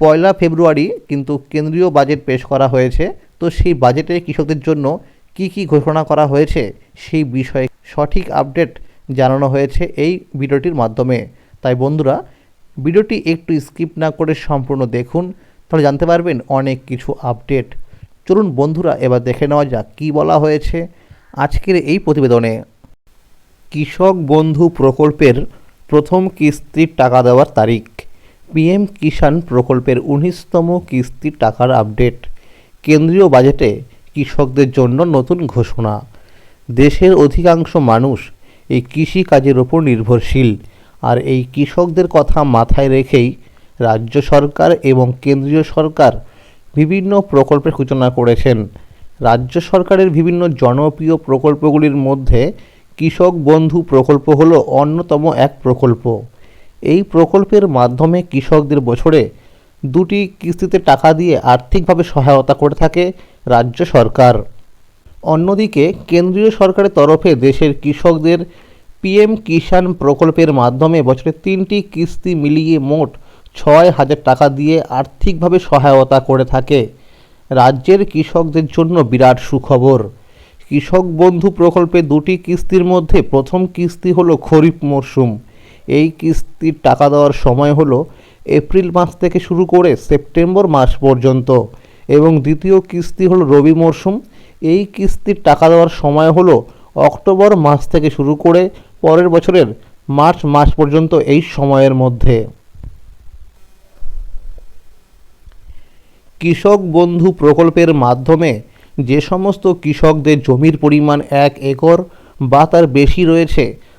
পয়লা ফেব্রুয়ারি কিন্তু কেন্দ্রীয় বাজেট পেশ করা হয়েছে। তো সেই বাজেটে কৃষকদের জন্য কি কি ঘোষণা করা হয়েছে সেই বিষয়ে সঠিক আপডেট জানানো হয়েছে এই ভিডিওটির মাধ্যমে। তাই বন্ধুরা, ভিডিওটি একটু স্কিপ না করে সম্পূর্ণ দেখুন, তাহলে জানতে পারবেন অনেক কিছু আপডেট। চলুন বন্ধুরা, এবার দেখে নেওয়া যাক কী বলা হয়েছে আজকের এই প্রতিবেদনে। কৃষক বন্ধু প্রকল্পের প্রথম কিস্তির টাকা দেওয়ার তারিখ। পিএম কিষাণ প্রকল্পের উনিশতম কিস্তির টাকার আপডেট। কেন্দ্রীয় বাজেটে কৃষকদের জন্য নতুন ঘোষণা। দেশের অধিকাংশ মানুষ এই কৃষি কাজের ওপর নির্ভরশীল। আর এই কৃষকদের কথা মাথায় রেখেই রাজ্য সরকার এবং কেন্দ্রীয় সরকার বিভিন্ন প্রকল্পের সূচনা করেছেন। রাজ্য সরকারের বিভিন্ন জনপ্রিয় প্রকল্পগুলির মধ্যে কৃষক বন্ধু প্রকল্প হলো অন্যতম এক প্রকল্প। এই প্রকল্পের মাধ্যমে কৃষকদের বছরে দুটি কিস্তিতে টাকা দিয়ে আর্থিকভাবে সহায়তা করে থাকে রাজ্য সরকার। অন্যদিকে, কেন্দ্রীয় সরকারের তরফে দেশের কৃষকদের পিএম কিষাণ প্রকল্পের মাধ্যমে বছরে তিনটি কিস্তি মিলিয়ে মোট ছয় হাজার টাকা দিয়ে আর্থিকভাবে সহায়তা করে থাকে। রাজ্যের কৃষকদের জন্য বিরাট সুখবর। কৃষক বন্ধু প্রকল্পে দুটি কিস্তির মধ্যে প্রথম কিস্তি হলো খরিফ মরশুম এই কিস্তির টাকা দেওয়ার সময় হলো এপ্রিল মাস থেকে শুরু করে সেপ্টেম্বর মাস পর্যন্ত। এবং দ্বিতীয় কিস্তি হলো রবি মরশুম এই কিস্তির টাকা দেওয়ার সময় হলো অক্টোবর মাস থেকে শুরু করে পরের বছরের মার্চ মাস পর্যন্ত এই সময়ের মধ্যে। কৃষক বন্ধু প্রকল্পের মাধ্যমে যে সমস্ত কৃষকদের জমির পরিমাণ এক একর বা তার বেশি রয়েছে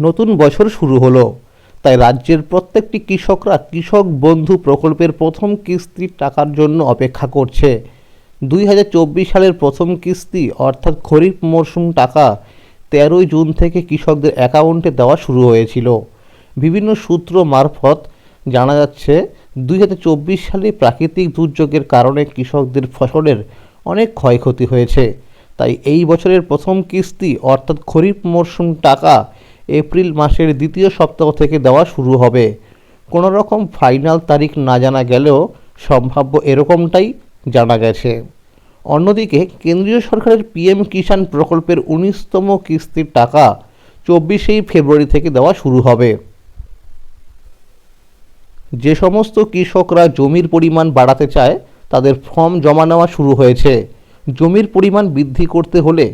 নতুন বছর শুরু হলো। তাই রাজ্যের প্রত্যেকটি কৃষকরা কৃষক বন্ধু প্রকল্পের প্রথম কিস্তির টাকার জন্য অপেক্ষা করছে। দুই হাজার চব্বিশ সালের প্রথম কিস্তি, অর্থাৎ খরিফ মরশুম টাকা, তেরোই জুন থেকে কৃষকদের অ্যাকাউন্টে দেওয়া শুরু হয়েছিল। বিভিন্ন সূত্র মারফত জানা যাচ্ছে, দুই হাজার চব্বিশ সালে প্রাকৃতিক দুর্যোগের কারণে কৃষকদের ফসলের অনেক ক্ষয়ক্ষতি হয়েছে। তাই এই বছরের প্রথম কিস্তি, অর্থাৎ খরিফ মরশুম টাকা এপ্রিল মাসের দ্বিতীয় সপ্তাহ থেকে দেওয়া শুরু হবে। কোনো রকম ফাইনাল তারিখ না জানা গেলেও সম্ভাব্য এরকমটাই জানা গেছে। অন্যদিকে কেন্দ্রীয় সরকারের পিএম কিষাণ প্রকল্পের উনিশতম কিস্তির টাকা চব্বিশেই ফেব্রুয়ারি থেকে দেওয়া শুরু হবে। যে সমস্ত কৃষকরা জমির পরিমাণ বাড়াতে চায়, তাদের ফর্ম জমা নেওয়া শুরু হয়েছে। জমির পরিমাণ বৃদ্ধি করতে হলে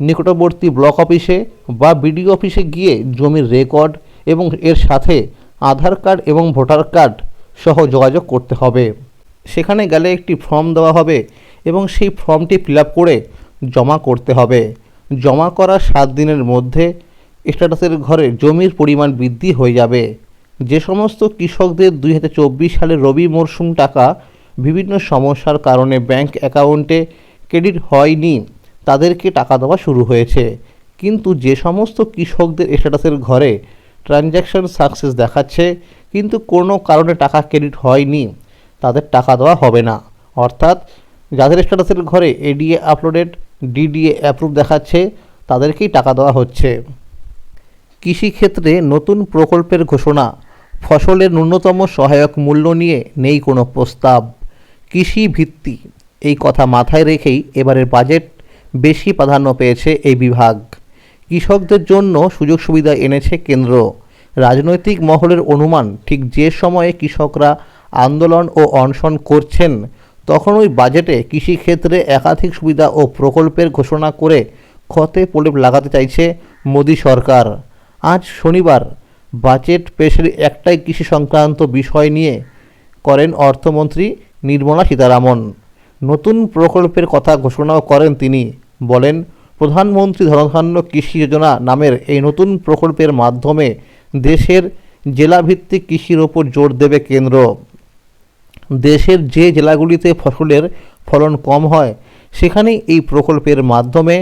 নিকটবর্তী ব্লক অফিসে বা বিডিও অফিসে গিয়ে জমির রেকর্ড এবং এর সাথে আধার কার্ড এবং ভোটার কার্ড সহ যোগাযোগ করতে হবে। সেখানে গেলে একটি ফর্ম দেওয়া হবে এবং সেই ফর্মটি ফিল করে জমা করতে হবে। জমা করার সাত দিনের মধ্যে স্ট্যাটাসের ঘরে জমির পরিমাণ বৃদ্ধি হয়ে যাবে। যে সমস্ত কৃষকদের দুই হাজার চব্বিশ সালে রবি মরশুম টাকা বিভিন্ন সমস্যার কারণে ব্যাংক অ্যাকাউন্টে ক্রেডিট হয়নি। তাদেরকে টাকা দেওয়া শুরু হয়েছে। কিন্তু যে সমস্ত কৃষকদের স্ট্যাটাসের ঘরে ট্রানজ্যাকশন সাকসেস দেখাচ্ছে, কিন্তু কোনো কারণে টাকা ক্রেডিট হয়নি, তাদের টাকা দেওয়া হবে না। অর্থাৎ যাদের স্ট্যাটাসের ঘরে এডিএ আপলোডেড ডিডিএ অ্যাপ্রুভ দেখাচ্ছে, তাদেরকেই টাকা দেওয়া হচ্ছে। কৃষিক্ষেত্রে নতুন প্রকল্পের ঘোষণা, ফসলের ন্যূনতম সহায়ক মূল্য নিয়ে নেই কোনো প্রস্তাব। কৃষি ভিত্তি এই কথা মাথায় রেখেই এবারের বাজেট বেশি প্রাধান্য পেয়েছে এই বিভাগ। কৃষকদের জন্য সুযোগ সুবিধা এনেছে কেন্দ্র। রাজনৈতিক মহলের অনুমান, ঠিক যে সময়ে কৃষকরা আন্দোলন ও অনশন করছেন তখন ওই বাজেটে কৃষিক্ষেত্রে একাধিক সুবিধা ও প্রকল্পের ঘোষণা করে ক্ষতে প্রলেপ লাগাতে চাইছে মোদী সরকার। আজ শনিবার বাজেট পেশের একটাই কৃষি সংক্রান্ত বিষয় নিয়ে করেন অর্থমন্ত্রী নির্মলা সীতারামন। নতুন প্রকল্পের কথা ঘোষণাও করেন তিনি। বলেন, প্রধানমন্ত্রী ধনধান্য কৃষি যোজনা নামের এই নতুন প্রকল্পের মাধ্যমে দেশের জেলাভিত্তিক কৃষির ওপর জোর দেবে কেন্দ্র। দেশের যে জেলাগুলিতে ফসলের ফলন কম হয়, সেখানেই এই প্রকল্পের মাধ্যমে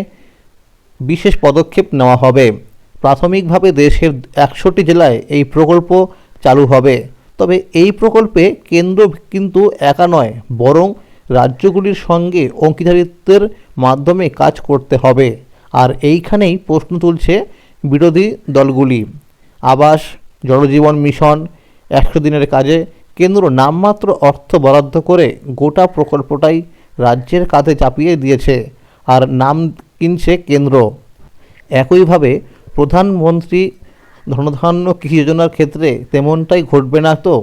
বিশেষ পদক্ষেপ নেওয়া হবে। প্রাথমিকভাবে দেশের একশোটি জেলায় এই প্রকল্প চালু হবে। তবে এই প্রকল্পে কেন্দ্র কিন্তু একা নয়, বরং রাজ্যগুলির সঙ্গে অংশীদারিত্বের মাধ্যমে কাজ করতে হবে। আর এইখানেই প্রশ্ন তুলছে বিরোধী দলগুলি। আবাস জলজীবন মিশন, একশো দিনের কাজে কেন্দ্র নামমাত্র অর্থ বরাদ্দ করে গোটা প্রকল্পটাই রাজ্যের কাঁধে চাপিয়ে দিয়েছে আর নাম কিনছে কেন্দ্র। একইভাবে প্রধানমন্ত্রী ধনধান্য কৃষি যোজনার ক্ষেত্রে তেমনটাই ঘটবে না তো,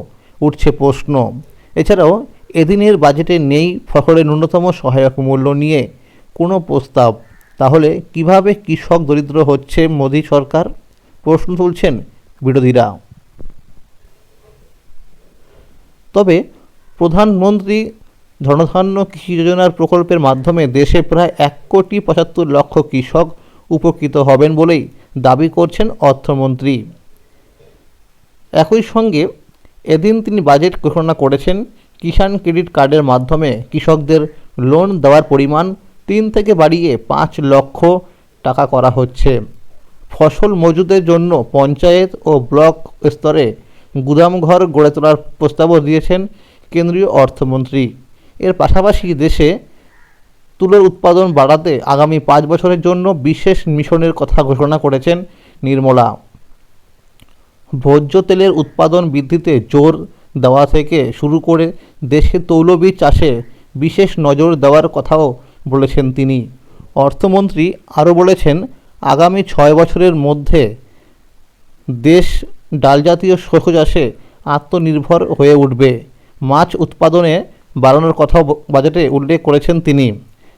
উঠছে প্রশ্ন। এছাড়াও এদিনের বাজেটে নেই ফসলের ন্যূনতম সহায়ক মূল্য নিয়ে কোনো প্রস্তাব। তাহলে কীভাবে কৃষক দরিদ্র হচ্ছে মোদী সরকার? প্রশ্ন তুলছেন বিরোধীরা। তবে প্রধানমন্ত্রী ধনধান্য কৃষি যোজনার প্রকল্পের মাধ্যমে দেশে প্রায় এক কোটি পঁচাত্তর লক্ষ কৃষক উপকৃত হবেন বলেই দাবি করছেন অর্থমন্ত্রী। একই সঙ্গে এদিন তিনি বাজেট ঘোষণা করেছেন কিষাণ ক্রেডিট কার্ডের মাধ্যমে কৃষকদের লোন দেওয়ার পরিমাণ তিন থেকে বাড়িয়ে পাঁচ লক্ষ টাকা করা হচ্ছে। ফসল মজুদের জন্য পঞ্চায়েত ও ব্লক স্তরে গুদামঘর গড়ে তোলার প্রস্তাবও দিয়েছেন কেন্দ্রীয় অর্থমন্ত্রী। এর পাশাপাশি দেশে তুলোর উৎপাদন বাড়াতে আগামী পাঁচ বছরের জন্য বিশেষ মিশনের কথা ঘোষণা করেছেন নির্মলা। ভোজ্য তেলের উৎপাদন বৃদ্ধিতে জোর দেওয়া থেকে শুরু করে দেশে তৈলবীজ চাষে বিশেষ নজর দেওয়ার কথাও বলেছেন তিনি। অর্থমন্ত্রী আরও বলেছেন, আগামী ছয় বছরের মধ্যে দেশ ডালজাতীয় শস্য চাষে আত্মনির্ভর হয়ে উঠবে। মাছ উৎপাদনে বাড়ানোর কথাও বাজেটে উল্লেখ করেছেন তিনি।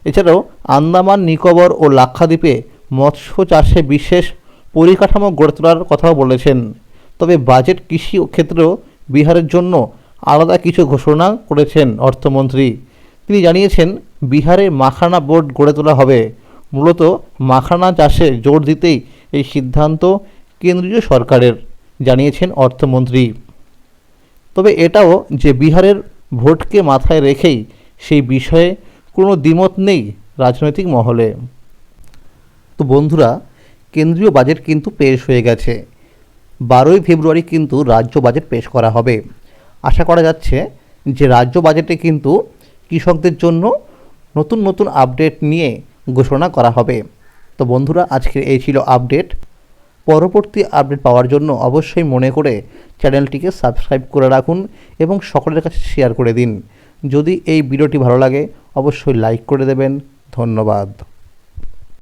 এছাড়াও আন্দামান, নিকোবর ও লাক্ষাদ্বীপে মৎস্য চাষে বিশেষ পরিকাঠামো গড়ে তোলার কথাও বলেছেন। তবে বাজেট কৃষি ক্ষেত্রেও বিহারের জন্য আলাদা কিছু ঘোষণা করেছেন অর্থমন্ত্রী। তিনি জানিয়েছেন, বিহারে মাখানা বোর্ড গড়ে তোলা হবে। মূলত মাখানা চাষে জোর দিতেই এই সিদ্ধান্ত কেন্দ্রীয় সরকারের, জানিয়েছেন অর্থমন্ত্রী। তবে এটাও যে বিহারের ভোটকে মাথায় রেখেই সেই বিষয়ে কোনো দ্বিমত নেই রাজনৈতিক মহলে। তো বন্ধুরা, কেন্দ্রীয় বাজেট কিন্তু পেশ হয়ে গেছে। বারোই ফেব্রুয়ারি কিন্তু রাজ্য বাজেট পেশ করা হবে। আশা করা যাচ্ছে যে রাজ্য বাজেটে কিন্তু কৃষকদের জন্য নতুন নতুন আপডেট নিয়ে ঘোষণা করা হবে। তো বন্ধুরা, আজকের এই ছিল আপডেট। পরবর্তী আপডেট পাওয়ার জন্য অবশ্যই মনে করে চ্যানেলটিকে সাবস্ক্রাইব করে রাখুন এবং সকলের কাছে শেয়ার করে দিন। যদি এই ভিডিওটি ভালো লাগে, অবশ্যই লাইক করে দেবেন। ধন্যবাদ।